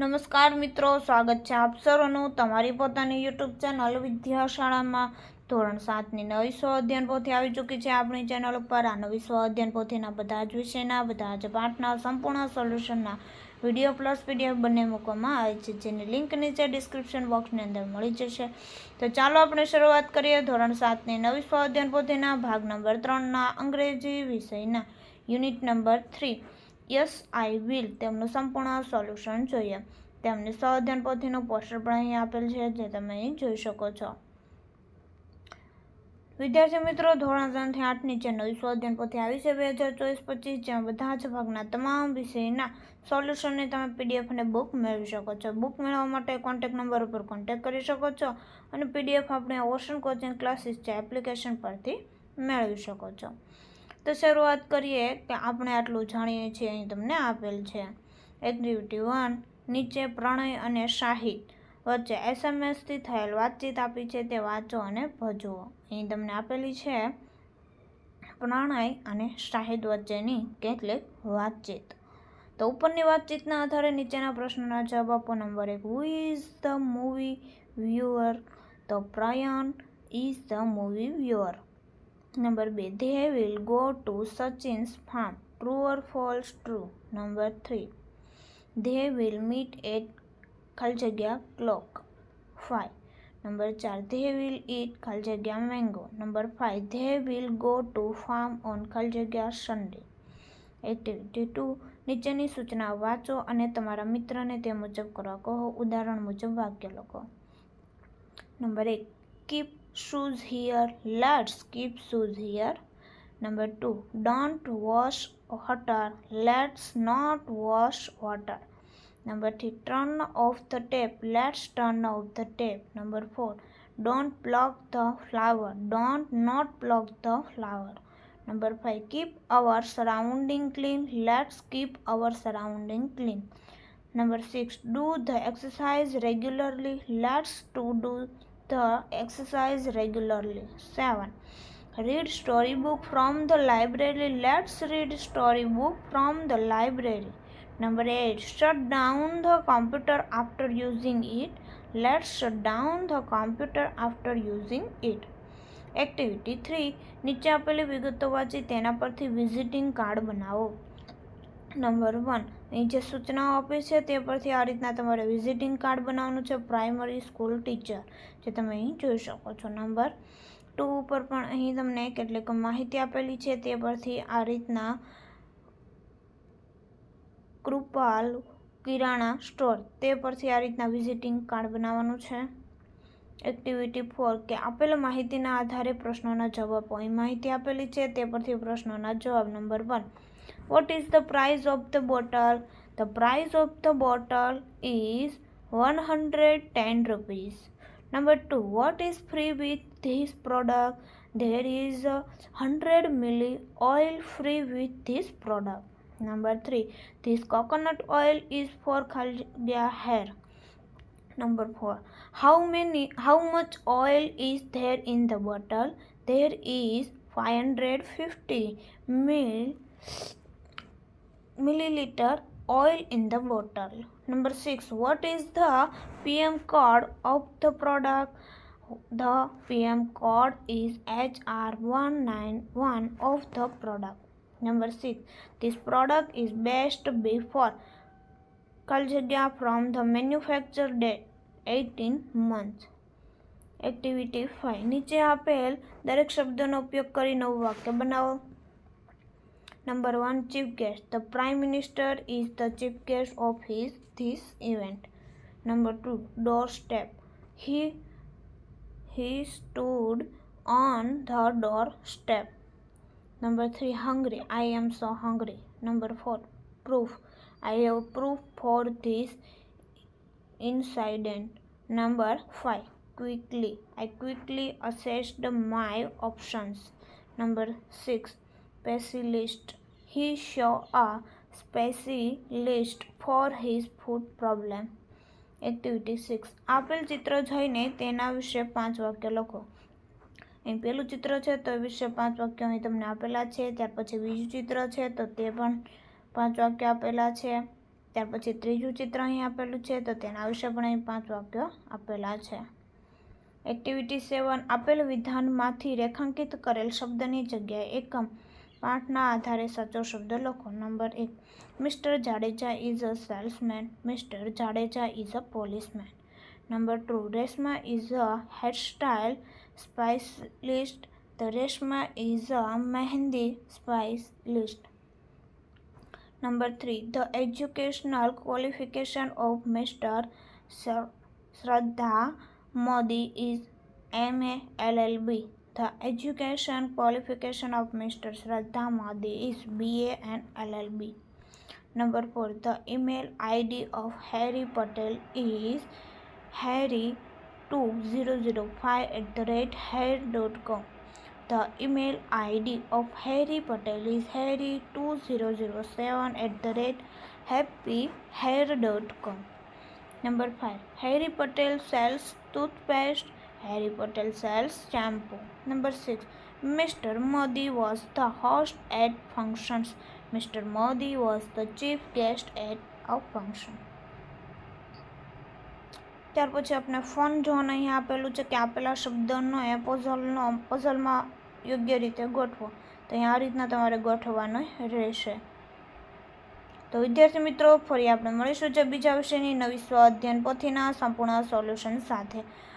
નમસ્કાર મિત્રો, સ્વાગત છે આપ સૌનું તમારી પોતાની યુટ્યુબ ચેનલ વિદ્યાશાળામાં. ધોરણ સાતની નવી સ્વ અધ્યયન પોથી આવી ચૂકી છે આપણી ચેનલ ઉપર. આ નવી સ્વ અધ્યયન પોથીના બધા જ વિષયના, બધા જ પાઠના, સંપૂર્ણ સોલ્યુશનના વીડિયો પ્લસ પીડીએફ બંને મૂકવામાં આવે છે, જેની લિંક નીચે ડિસ્ક્રિપ્શન બોક્સની અંદર મળી જશે. તો ચાલો આપણે શરૂઆત કરીએ ધોરણ સાતની નવી સ્વ અધ્યયન પોથીના ભાગ નંબર ત્રણના અંગ્રેજી વિષયના. Unit number three. Yes I will તેમનું સંપૂર્ણ સોલ્યુશન જોઈએ. તેમની સ્વઅધ્યયન પોથીનું પોસ્ટર પણ અહીં આપેલ છે, જે તમે અહીં જોઈ શકો છો. વિદ્યાર્થી મિત્રો, ધોરણ ત્રણથી આઠ નીચે નવી સ્વઅધ્યયન પોથી આવી છે, બે હજાર ચોવીસ પચીસ, જ્યાં બધા જ ભાગના તમામ વિષયના સોલ્યુશનની તમે પીડીએફ અને બુક મેળવી શકો છો. બુક મેળવવા માટે કોન્ટેક નંબર ઉપર કોન્ટેક કરી શકો છો અને પીડીએફ આપણે ઓશન કોચિંગ ક્લાસીસ જે એપ્લિકેશન પરથી મેળવી શકો છો. તો શરૂઆત કરીએ કે આપણે આટલું જાણીએ છીએ, અહીં તમને આપેલ છે. એક્ટિવિટી વન નીચે પ્રણય અને શાહિદ વચ્ચે એસએમએસથી થયેલ વાતચીત આપી છે, તે વાંચો અને ભજવો. અહીં તમને આપેલી છે, પ્રણય અને શાહિદ વચ્ચેની કેટલીક વાતચીત. તો ઉપરની વાતચીતના આધારે નીચેના પ્રશ્નોના જવાબ આપો. નંબર એક who is the movie viewer તો Prayan is the movie viewer number બે they will go to Sachin's farm true or false true number three they will meet at ખાલી જગ્યા ક્લોક ફાઇવ નંબર ચાર they will eat ખાલી જગ્યા mango number five they will go to farm on ખાલી જગ્યા Sunday activity two નીચેની સૂચના વાંચો અને તમારા મિત્રને તે મુજબ કરવા કહો, ઉદાહરણ મુજબ વાક્ય લખો. નંબર એક keep shoes here. Let's keep shoes here. Number 2 don't wash water. Let's not wash water. Number 3 turn off the tap let's turn off the tap number 4 don't pluck the flower. Don't not pluck the flower. Number 5 keep our surrounding clean. Let's keep our surrounding clean. Number 6 do the exercise regularly. Let's to do the exercise regularly 7 read storybook from the library let's read storybook from the library number 8 shut down the computer after using it let's shut down the computer after using it activity three નીચે આપેલી વિગતો વાંચી તેના પરથી visiting card બનાવો number one. અહીં જે સૂચનાઓ આપી છે, તે પરથી આ રીતના તમારે વિઝિટિંગ કાર્ડ બનાવવાનું છે પ્રાઇમરી સ્કૂલ ટીચર જે તમે અહીં જોઈ શકો છો. નંબર ટુ ઉપર પણ અહીં તમને કેટલીક માહિતી આપેલી છે, તે પરથી આ રીતના કૃપાલ કિરાણા સ્ટોર. તે પરથી આ રીતના વિઝિટિંગ કાર્ડ બનાવવાનું છે. એક્ટિવિટી ફોર કે આપેલ માહિતીના આધારે પ્રશ્નોના જવાબ અહીં માહિતી આપેલી છે, તે પરથી પ્રશ્નોના જવાબ number one What is the price of the bottle? The price of the bottle is 110 rupees. Number 2. What is free with this product? There is 100 milli oil free with this product. Number 3. This coconut oil is for Khaldia hair. Number 4. How many how much oil is there in the bottle? There is 550 ml milliliter oil in the bottle. Number 6. What is the PM code of the product? The PM code is HR191 of the product. Number 6. This product is best before Kaljagya from the manufacture date 18 months. Activity five નીચે આપેલ દરેક શબ્દોનો ઉપયોગ કરી નવું વાક્ય બનાવો Number 1 Chief Guest The Prime Minister is the chief guest of his this event. Number 2 Doorstep He he stood on the doorstep. Number 3 Hungry I am so hungry. Number 4 Proof I have proof for this incident. Number 5 Quickly I quickly assessed my options. Number 6 pessimist He saw a specialist for his food problem. Activity six આપેલ ચિત્ર જોઈને તેના વિશે પાંચ વાક્ય લખો. અહીં પેલું ચિત્ર છે તો એ વિશે પાંચ વાક્યો અહીં તમને આપેલા છે. ત્યાર પછી બીજું ચિત્ર છે તો તે પણ પાંચ વાક્ય આપેલા છે. ત્યાર પછી ત્રીજું ચિત્ર અહીં આપેલું છે તો તેના વિશે પણ અહીં પાંચ વાક્યો આપેલા છે. એક્ટિવિટી સેવન આપેલ વિધાનમાંથી રેખાંકિત કરેલ શબ્દની જગ્યાએ એકમ પાઠના આધારે સાચો શબ્દ લખો. નંબર એક, Mister Jadeja is a salesman. Mister Jadeja is a policeman. Number two, Reshma is a hairstyle specialist. The Reshma is a mehndi specialist. Number three, the educational qualification of Mister Shraddha Modi is M A L L B. The education qualification of Mr. Shraddha Modi is BA and LLB. Number L B number four the email ID of Harry Patel is Harry two zero zero five at the rate hair dot com The email ID of Harry Patel is harry2007 at the rate happyhair.com. Number 5. Harry Patel sells toothpaste. Harry Patel sells shampoo. Number 6. Mr. Modi was the host at functions. Mr. Modi was the chief guest at a function. ત્યાર પછી આપણે phone John અહીંયા આપેલું છે કે આપેલા શબ્દનો એ પઝલનો પઝલમાં યોગ્ય રીતે ગોઠવો તો અહીંયા આ રીતના તમારે ગોઠવવાનો રહેશે તો વિદ્યાર્થી મિત્રો, ફરી આપણે મળીશું છે બીજા વિષયની નવી સ્વ અધ્યયન પોથીના સંપૂર્ણ સોલ્યુશન સાથે